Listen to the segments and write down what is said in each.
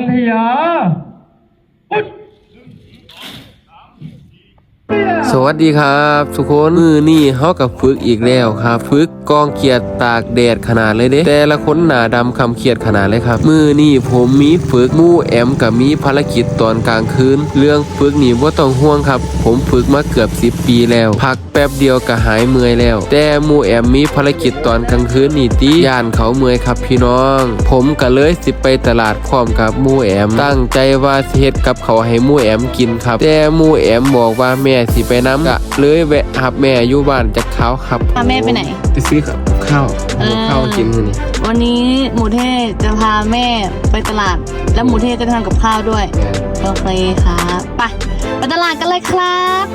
น สวัสดีครับทุกคนมือนี่เฮากับฝึกอีกแล้วครับฝึกกองเกียรตากแดดขนาดเลยเด้แต่ละคนหนาดำคำเขียดขนาดเลยครับ มือนี่ผมมีฝึกมู่แอมกับมีภารกิจตอนกลางคืน เรื่องฝึกนี่ว่าต้องห่วงครับ ผมฝึกมาเกือบ 10 ปีแล้ว พักแป๊บเดียวก็หายเมื่อยแล้ว แต่มู่แอมมีภารกิจตอนกลางคืนนี่ตีย่านเขาเมื่อยครับพี่น้อง ผมก็เลยสิไปตลาดพร้อมกับมู่แอม ตั้งใจว่าสิเฮ็ดกับเขาให้มู่แอมกินครับ แต่มู่แอมบอกว่าแม่สิไปน้ำกะเลยแวะหับแม่อยู่บ้านจากเขาครับพาแม่ไปไหน ไปซื้อกับข้าวเออ ข้าวกินมื้อนี้วันนี้หมูเทศจะพาแม่ไปตลาด แล้วหมูเทศจะทำกับข้าวด้วย โอเคครับไปไปตลาดกันเลยครับ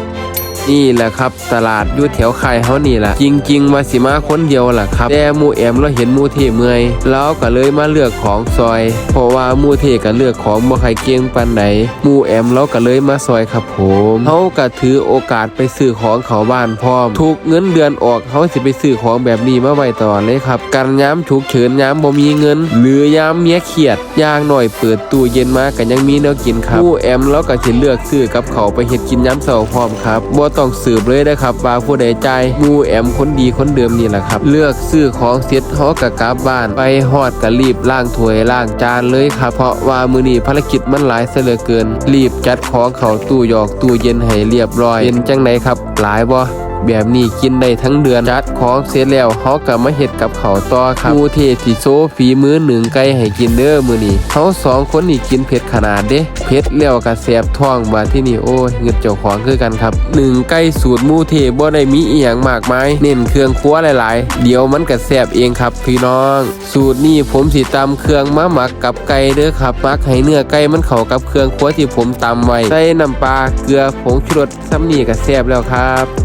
นี่แหละครับ ตลาดอยู่แถวค่ายเฮานี่แหละจริงๆว่าสิมาคนเดียวแหละครับแต่มูแอมเราเห็นมูเทเมื่อยเราก็เลยมาเลือกของซอย เพราะว่ามูเทก็เลือกของบ่ใครเก่งปานใดหมู่แอมเราก็เลยมาซอยครับผมเฮาก็ถือโอกาสไปซื้อของเขาบ้านพร้อมทุกเงินเดือนออกเฮาสิไปซื้อของแบบนี้มาไว้ตลอดเลยครับกันย้ำฉุกเฉินย้ำบ่มีเงิน หรือยามเมียเครียดย่างหน่อยเปิดตู้เย็นมาก็ยังมีแนวกินครับมูแอมเราก็สิเลือกซื้อกับเขาไปเฮ็ดกินย้ำเช้าพร้อมครับบ่ต้องสืบเลยนะครับว่าผู้ใดใจมูแอมคนดีคนเดิมนี่แหละครับ เลือกซื้อของเสร็จเฮอก็กลับบ้าน ไปฮอดกะรีบล่างถ้วยล่างจานเลยครับ เพราะว่ามือนี้ภารกิจมันหลายเหลือเกิน รีบจัดของเขาตู้หยอกตู้เย็นให้เรียบร้อยเป็นจังไหนครับ หลายบ่ แบบนี้กินได้ทั้งเดือนจัดของเสร็จแล้วเฮาก็มาเฮ็ดกับเขาต่อครับมูเทศที่โซฝีมือหนึ่งไก่ให้กินเด้อมื้อนี้เฮาสองคนนี่กินเผ็ดขนาดเด้เผ็ดแล้วก็แสบท้องมาที่นี่โอ้ยเงึดเจ้าของคือกันครับหนึ่งไก่สูตรมูเทบ่ได้มีอีหยังมากมายเน้นเครื่องครัวหลาย ๆ เดี๋ยวมันก็แสบเองครับพี่น้อง สูตรนี้ผมสิตำเครื่องมาหมักกับไก่เด้อครับมักให้เนื้อไก่มันเข้ากับเครื่องครัวที่ผมตำไว้ใส่น้ำปลาเกลือผงชูรสซ้ำนี่ก็แซบแล้วครับ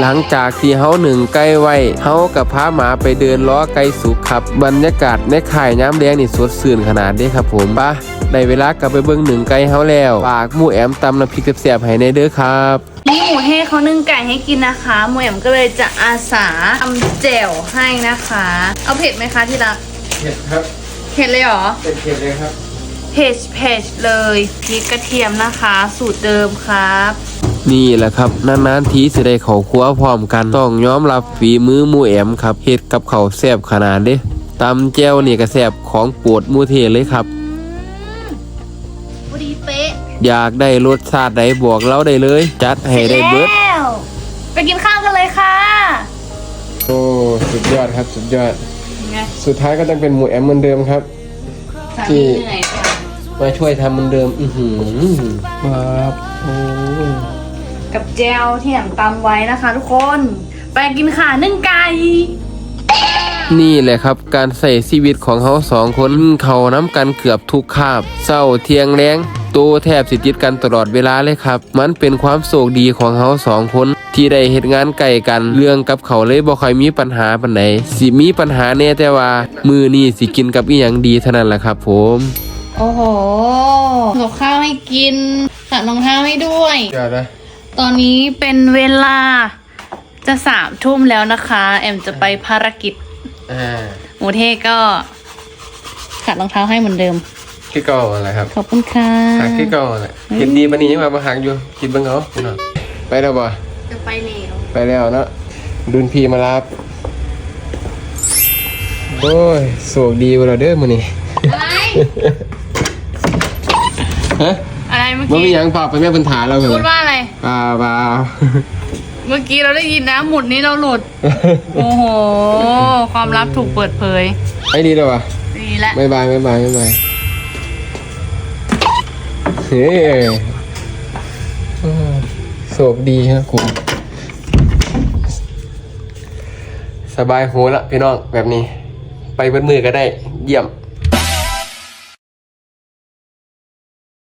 หลังจากที่เฮาหนึ่งไก่ไว้เฮากับพาหมาไปเดินล้อไก่สุกครับ บรรยากาศในข่ายย้ำแดงนี่สดชื่นขนาดเด้ครับผมปะได้เวลากลับไปเบิ่งหนึ่งไก่เฮาแล้วฝากหมู่แอมตำน้ำพริกแซ่บๆให้ในเด้อครับนี่หมูเทศเขานึ่งไก่ให้กินนะคะหมูแอมก็เลยจะอาสาทำแจ่วให้นะคะ เอาเผ็ดไหมคะที่รักเผ็ดครับเผ็ดเลยเหรอเป็นเผ็ดเลยครับเผ็ดเผ็ดเลยพริกกระเทียมนะคะ สูตรเดิมครับ นี่แหละครับนานๆทีสิได้เขาครัวพร้อมกันต้องยอมรับฝีมือหมู่แอมครับเฮ็ดกับเขาวแซ่บขนาดเด้ตำแจ่วนี่ก็แซ่บของโปรดหมู่เทเลยครับพอดีเป๊ะอยากได้รสชาติใดบอกเราได้เลย จัดให้ได้เบิดแล้วไปกินข้าวกันเลยค่ะ โอ้สุดยอดครับสุดยอด ไงสุดท้ายก็ต้องเป็นหมูแอมเหมือนเดิมครับ สามีเหนื่อยค่ะมาช่วยทำเหมือนเดิม อือหือครับโอ้ย กับแจวที่แอมตำไว้นะคะ ทุกคน ไปกินค่ะนึ่งไก่ นี่แหละครับการใส่ชีวิตของเขาสองคนเขาน้ำกันเกือบทุกคาบเศร้าเทียงแรงโตแทบสิติดกันตลอดเวลาเลยครับ มันเป็นความโศกดีของเขาสองคน ที่ได้เหตุงานไก่กัน เรื่องกับเขาเลยบ่ค่อยมีปัญหาปันไหนสิมีปัญหาแน่แต่ว่า มือนี่สิกินกับอีหยังดีเท่านั้นแหละครับ ผมโอ้โหกับข้าวให้กินขัดรองเท้าให้ด้วยยอดนะ ตอนนี้เป็นเวลาจะสามทุ่มแล้วนะคะ แอมจะไปภารกิจอ่าหมูเทศก็ขัดรองเท้าให้เหมือนเดิมคือเก่าอะไรครับขอบคุณค่ะหักคือเก่าแหละเห็นดีปานนี้ยังมามาหักอยู่คิดเบิ่งเอาพี่น้องไปแล้วบ่จะไปเหนวไปแล้วเนาะดุนพีมารับโอ้ยโศกดีบ่เราเด้อมื้อนี้อะไรฮะ อะไรเมื่อบ่มีกี้หยังฝากไปแม่ปัญหาเราเหรพูอดว่าอะไร เปล่าเปล่า เมื่อกี้เราได้ยินนะหมุดนี้เราหลุด โอ้โห ความลับถูกเปิดเผยไอ้ดีแล้ววะดีแล้วบ๊ายบายบ๊ายบายบ๊ายบายเฮ้ยโอ้โศกดีฮะกูสบายหูละพี่น้องแบบนี้ ไปเบิดมือก็ได้ เยี่ยม